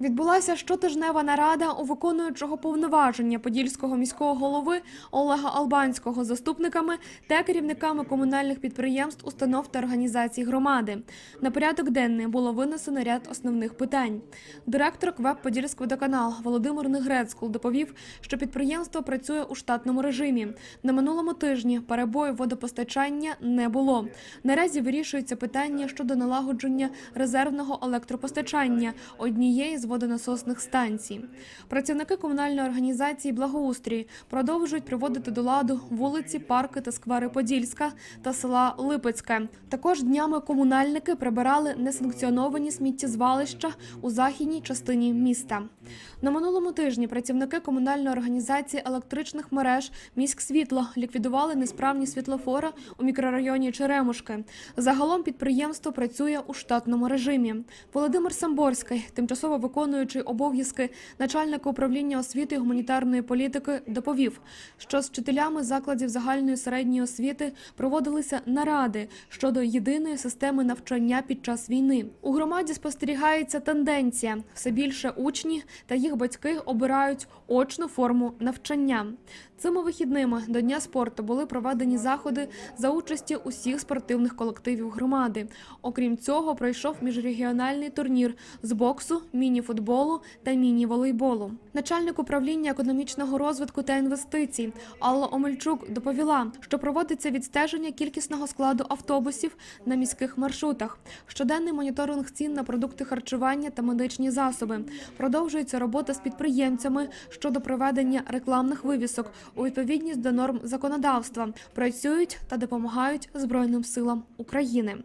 Відбулася щотижнева нарада у виконуючого повноваження подільського міського голови Олега Албанського заступниками та керівниками комунальних підприємств, установ та організацій громади. На порядок денний було винесено ряд основних питань. Директор КВЕП «Подільськводоканал» Володимир Негрецькул доповів, що підприємство працює у штатному режимі. На минулому тижні перебою водопостачання не було. Наразі вирішується питання щодо налагодження резервного електропостачання однієї з водонасосних станцій. Працівники комунальної організації Благоустрій продовжують приводити до ладу вулиці, парки та сквери Подільська та села Липецьке. Також днями комунальники прибирали несанкціоновані сміттєзвалища у західній частині міста. На минулому тижні працівники комунальної організації електричних мереж «Міськсвітло» ліквідували несправні світлофори у мікрорайоні Черемушки. Загалом підприємство працює у штатному режимі. Володимир Самборський, тимчасово виконуючий обов'язки начальника управління освіти гуманітарної політики, доповів, що з вчителями закладів загальної середньої освіти проводилися наради щодо єдиної системи навчання під час війни. У громаді спостерігається тенденція: все більше учні та їх батьки обирають очну форму навчання. Цими вихідними до Дня спорту були проведені заходи за участі усіх спортивних колективів громади. Окрім цього, пройшов міжрегіональний турнір з боксу, міні-футболу та міні-волейболу. Начальник управління економічного розвитку та інвестицій Алла Омельчук доповіла, що проводиться відстеження кількісного складу автобусів на міських маршрутах, щоденний моніторинг цін на продукти харчування та медичні засоби. Продовжується робота з підприємцями щодо проведення рекламних вивісок у відповідність до норм законодавства. Працюють та допомагають Збройним силам України.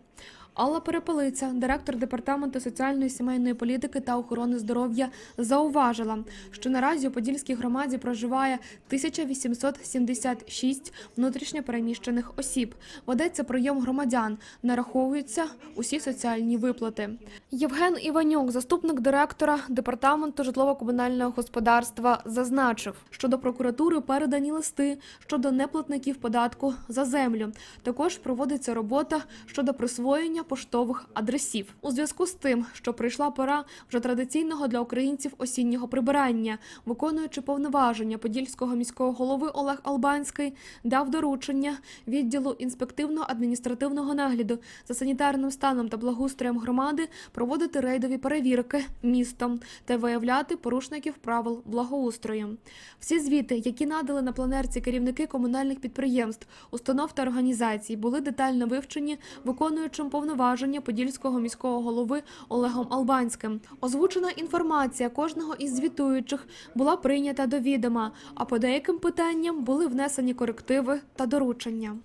Алла Перепелиця, директор департаменту соціальної сімейної політики та охорони здоров'я, зауважила, що наразі у Подільській громаді проживає 1876 внутрішньопереміщених осіб. Ведеться прийом громадян, нараховуються усі соціальні виплати. Євген Іванюк, заступник директора департаменту житлово-комунального господарства, зазначив, що до прокуратури передані листи щодо неплатників податку за землю. Також проводиться робота щодо присвоєння поштових адресів. У зв'язку з тим, що прийшла пора вже традиційного для українців осіннього прибирання, виконуючи повноваження подільського міського голови Олег Албанський, дав доручення відділу інспективно-адміністративного нагляду за санітарним станом та благоустроєм громади проводити рейдові перевірки містом та виявляти порушників правил благоустрою. Всі звіти, які надали на планерці керівники комунальних підприємств, установ та організацій, були детально вивчені виконуючим повноваження подільського міського голови Олегом Албанським. Озвучена інформація кожного із звітуючих була прийнята до відома, а по деяким питанням були внесені корективи та доручення.